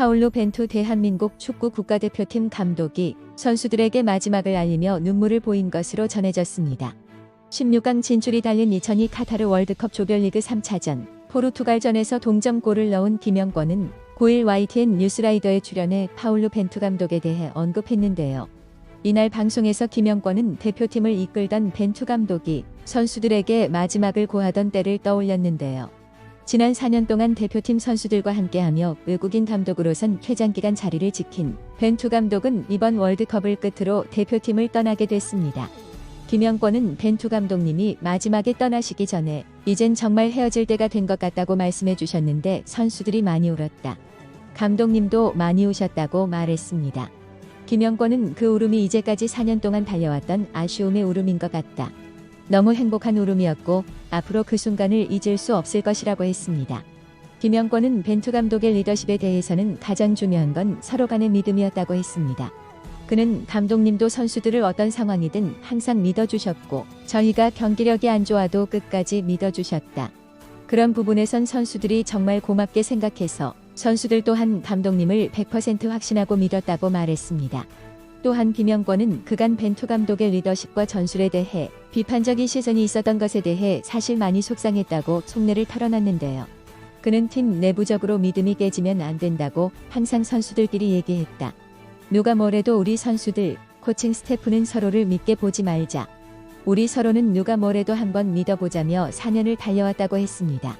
파울로 벤투 대한민국 축구 국가대표팀 감독이 선수들에게 마지막을 알리며 눈물을 보인 것으로 전해졌습니다. 16강 진출이 달린 2002 카타르 월드컵 조별리그 3차전 포르투갈전에서 동점골을 넣은 김영권은 9일 YTN 뉴스라이더에 출연해 파울로 벤투 감독에 대해 언급했는데요. 이날 방송에서 김영권은 대표팀을 이끌던 벤투 감독이 선수들에게 마지막을 고하던 때를 떠올렸는데요. 지난 4년 동안 대표팀 선수들과 함께하며 외국인 감독으로선 퇴장기간 자리를 지킨 벤투 감독은 이번 월드컵을 끝으로 대표팀을 떠나게 됐습니다. 김영권은 벤투 감독님이 마지막에 떠나시기 전에 이젠 정말 헤어질 때가 된 것 같다고 말씀해 주셨는데 선수들이 많이 울었다. 감독님도 많이 우셨다고 말했습니다. 김영권은 그 울음이 이제까지 4년 동안 달려왔던 아쉬움의 울음인 것 같다. 너무 행복한 울음이었고 앞으로 그 순간을 잊을 수 없을 것이라고 했습니다. 김영권은 벤투 감독의 리더십에 대해서는 가장 중요한 건 서로 간의 믿음이었다고 했습니다. 그는 감독님도 선수들을 어떤 상황이든 항상 믿어주셨고 저희가 경기력이 안 좋아도 끝까지 믿어주셨다. 그런 부분에선 선수들이 정말 고맙게 생각해서 선수들 또한 감독님을 100% 확신하고 믿었다고 말했습니다. 또한 김영권은 그간 벤투 감독의 리더십과 전술에 대해 비판적인 시선이 있었던 것에 대해 사실 많이 속상했다고 속내를 털어놨는데요. 그는 팀 내부적으로 믿음이 깨지면 안 된다고 항상 선수들끼리 얘기했다. 누가 뭐래도 우리 선수들, 코칭 스태프는 서로를 믿게 보지 말자. 우리 서로는 누가 뭐래도 한번 믿어보자며 4년을 달려왔다고 했습니다.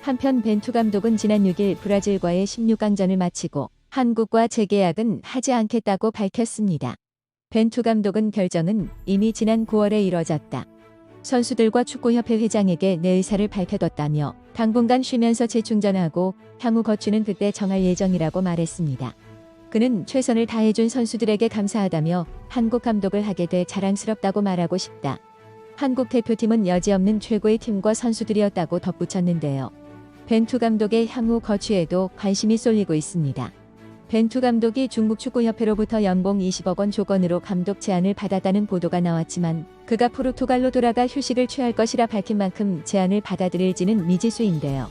한편 벤투 감독은 지난 6일 브라질과의 16강전을 마치고 한국과 재계약은 하지 않겠다고 밝혔습니다. 벤투 감독은 결정은 이미 지난 9월에 이뤄졌다. 선수들과 축구협회 회장에게 내 의사를 밝혀뒀다며 당분간 쉬면서 재충전하고 향후 거취는 그때 정할 예정이라고 말했습니다. 그는 최선을 다해준 선수들에게 감사하다며 한국 감독을 하게 돼 자랑스럽다고 말하고 싶다. 한국 대표팀은 여지없는 최고의 팀과 선수들이었다고 덧붙였는데요. 벤투 감독의 향후 거취에도 관심이 쏠리고 있습니다. 벤투 감독이 중국 축구협회로부터 연봉 20억 원 조건으로 감독 제안을 받았다는 보도가 나왔지만 그가 포르투갈로 돌아가 휴식을 취할 것이라 밝힌 만큼 제안을 받아들일지는 미지수인데요.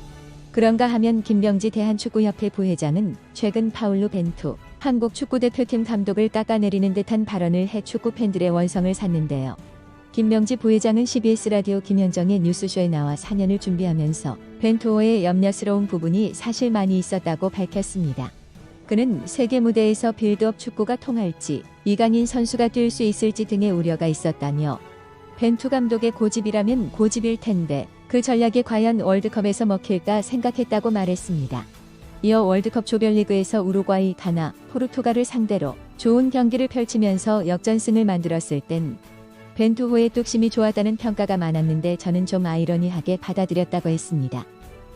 그런가 하면 김병지 대한축구협회 부회장은 최근 파울루 벤투 한국 축구대표팀 감독을 깎아내리는 듯한 발언을 해 축구 팬들의 원성을 샀는데요. 김명지 부회장은 CBS 라디오 김현정의 뉴스쇼에 나와 4년을 준비하면서 벤투호의 염려스러운 부분이 사실 많이 있었다고 밝혔습니다. 그는 세계 무대에서 빌드업 축구가 통할지 이강인 선수가 뛸 수 있을지 등의 우려가 있었다며 벤투 감독의 고집이라면 고집일 텐데 그 전략이 과연 월드컵에서 먹힐까 생각했다고 말했습니다. 이어 월드컵 조별리그에서 우루과이, 가나, 포르투갈을 상대로 좋은 경기를 펼치면서 역전승을 만들었을 땐 벤투호의 뚝심이 좋았다는 평가가 많았는데 저는 좀 아이러니하게 받아들였다고 했습니다.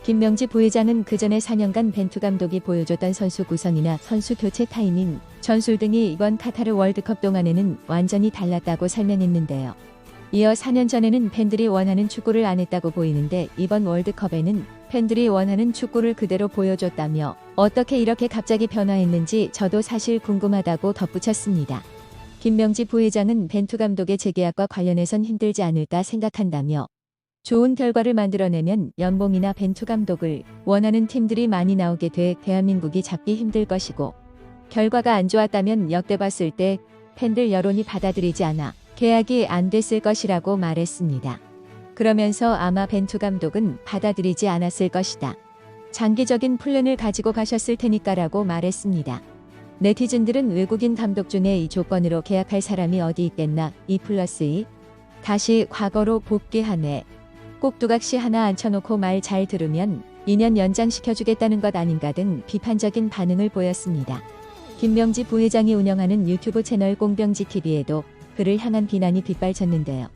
김명지 부회장은 그 전에 4년간 벤투 감독이 보여줬던 선수 구성이나 선수 교체 타이밍, 전술 등이 이번 카타르 월드컵 동안에는 완전히 달랐다고 설명했는데요. 이어 4년 전에는 팬들이 원하는 축구를 안 했다고 보이는데 이번 월드컵에는 팬들이 원하는 축구를 그대로 보여줬다며 어떻게 이렇게 갑자기 변화했는지 저도 사실 궁금하다고 덧붙였습니다. 김명지 부회장은 벤투 감독의 재계약과 관련해선 힘들지 않을까 생각한다며 좋은 결과를 만들어내면 연봉이나 벤투 감독을 원하는 팀들이 많이 나오게 돼 대한민국이 잡기 힘들 것이고 결과가 안 좋았다면 역대 봤을 때 팬들 여론이 받아들이지 않아 계약이 안 됐을 것이라고 말했습니다. 그러면서 아마 벤투 감독은 받아들이지 않았을 것이다. 장기적인 플랜을 가지고 가셨을 테니까라고 말했습니다. 네티즌들은 외국인 감독 중에 이 조건으로 계약할 사람이 어디 있겠나 2 플러스 2 다시 과거로 복귀하네. 꼭두각시 하나 앉혀놓고 말 잘 들으면 2년 연장시켜주겠다는 것 아닌가 등 비판적인 반응을 보였습니다. 김명지 부회장이 운영하는 유튜브 채널 꽁병지 TV에도 그를 향한 비난이 빗발쳤는데요.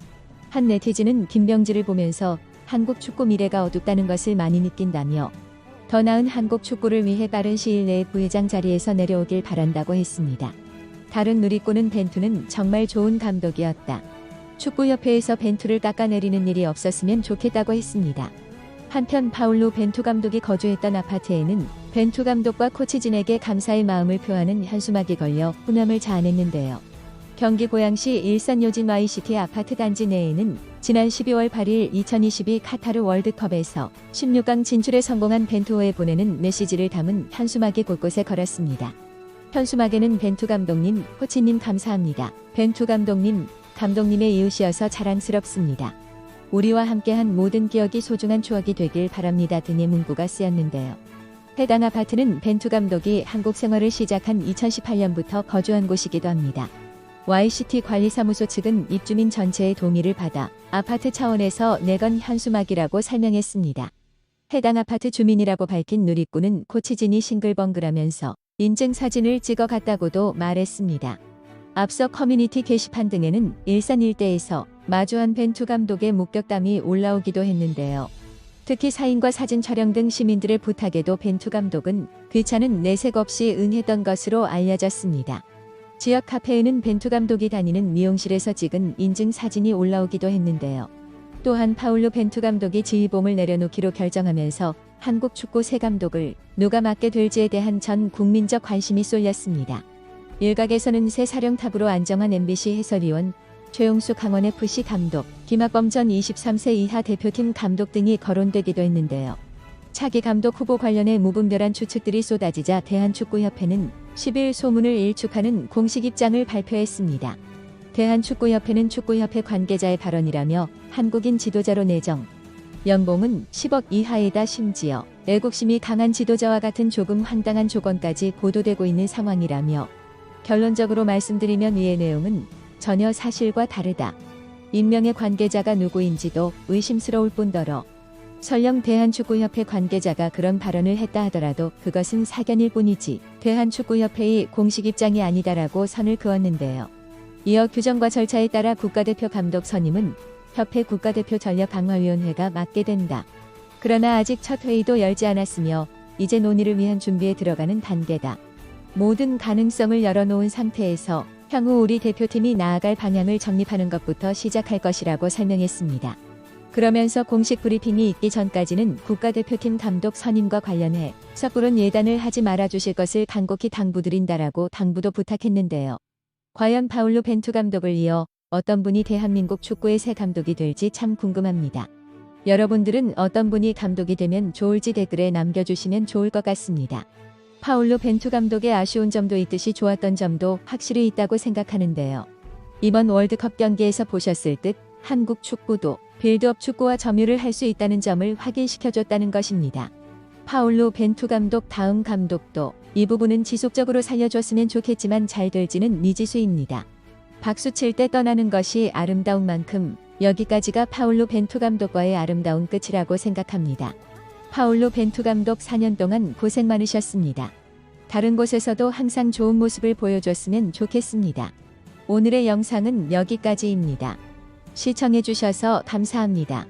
한 네티즌은 김병지를 보면서 한국 축구 미래가 어둡다는 것을 많이 느낀다며 더 나은 한국 축구를 위해 빠른 시일 내에 부회장 자리에서 내려오길 바란다고 했습니다. 다른 누리꾼은 벤투는 정말 좋은 감독이었다. 축구협회에서 벤투를 깎아내리는 일이 없었으면 좋겠다고 했습니다. 한편 파울로 벤투 감독이 거주했던 아파트에는 벤투 감독과 코치진에게 감사의 마음을 표하는 현수막이 걸려 훈함을 자아냈는데요. 경기 고양시 일산 요진 Y시티 아파트 단지 내에는 지난 12월 8일 2022 카타르 월드컵에서 16강 진출에 성공한 벤투호에 보내는 메시지를 담은 현수막이 곳곳에 걸었습니다. 현수막에는 벤투 감독님, 코치님 감사합니다. 벤투 감독님, 감독님의 이웃이어서 자랑스럽습니다. 우리와 함께한 모든 기억이 소중한 추억이 되길 바랍니다 등의 문구가 쓰였는데요. 해당 아파트는 벤투 감독이 한국 생활을 시작한 2018년부터 거주한 곳이기도 합니다. YCT 관리사무소 측은 입주민 전체의 동의를 받아 아파트 차원에서 내건 현수막이라고 설명했습니다. 해당 아파트 주민이라고 밝힌 누리꾼은 코치진이 싱글벙글하면서 인증 사진을 찍어 갔다고도 말했습니다. 앞서 커뮤니티 게시판 등에는 일산 일대에서 마주한 벤투 감독의 목격담이 올라오기도 했는데요. 특히 사인과 사진 촬영 등 시민들의 부탁에도 벤투 감독은 귀찮은 내색 없이 응했던 것으로 알려졌습니다. 지역 카페에는 벤투 감독이 다니는 미용실에서 찍은 인증 사진이 올라오기도 했는데요. 또한 파울루 벤투 감독이 지휘봉을 내려놓기로 결정하면서 한국 축구 새 감독을 누가 맡게 될지에 대한 전 국민적 관심이 쏠렸습니다. 일각에서는 새 사령탑으로 안정한 MBC 해설위원 최용수 강원FC 감독, 김학범 전 23세 이하 대표팀 감독 등이 거론되기도 했는데요. 차기 감독 후보 관련해 무분별한 추측들이 쏟아지자 대한축구협회는 10일 소문을 일축하는 공식 입장을 발표했습니다. 대한축구협회는 축구협회 관계자의 발언이라며 한국인 지도자로 내정, 연봉은 10억 이하이다 심지어 애국심이 강한 지도자와 같은 조금 황당한 조건까지 보도되고 있는 상황이라며 결론적으로 말씀드리면 이의 내용은 전혀 사실과 다르다. 인명의 관계자가 누구인지도 의심스러울 뿐더러 설령 대한축구협회 관계자가 그런 발언을 했다 하더라도 그것은 사견일 뿐이지 대한축구협회의 공식 입장이 아니다라고 선을 그었는데요. 이어 규정과 절차에 따라 국가대표 감독 선임은 협회 국가대표 전략강화위원회가 맡게 된다. 그러나 아직 첫 회의도 열지 않았으며 이제 논의를 위한 준비에 들어가는 단계다. 모든 가능성을 열어놓은 상태에서 향후 우리 대표팀이 나아갈 방향을 정립하는 것부터 시작할 것이라고 설명했습니다. 그러면서 공식 브리핑이 있기 전까지는 국가대표팀 감독 선임과 관련해 섣부른 예단을 하지 말아주실 것을 간곡히 당부드린다라고 당부도 부탁했는데요. 과연 파울루 벤투 감독을 이어 어떤 분이 대한민국 축구의 새 감독이 될지 참 궁금합니다. 여러분들은 어떤 분이 감독이 되면 좋을지 댓글에 남겨주시면 좋을 것 같습니다. 파울루 벤투 감독의 아쉬운 점도 있듯이 좋았던 점도 확실히 있다고 생각하는데요. 이번 월드컵 경기에서 보셨을 듯 한국 축구도 빌드업 축구와 점유를 할 수 있다는 점을 확인시켜줬다는 것입니다. 파울루 벤투 감독 다음 감독도 이 부분은 지속적으로 살려줬으면 좋겠지만 잘 될지는 미지수입니다. 박수 칠 때 떠나는 것이 아름다운 만큼 여기까지가 파울루 벤투 감독과의 아름다운 끝이라고 생각합니다. 파울루 벤투 감독 4년 동안 고생 많으셨습니다. 다른 곳에서도 항상 좋은 모습을 보여줬으면 좋겠습니다. 오늘의 영상은 여기까지입니다. 시청해주셔서 감사합니다.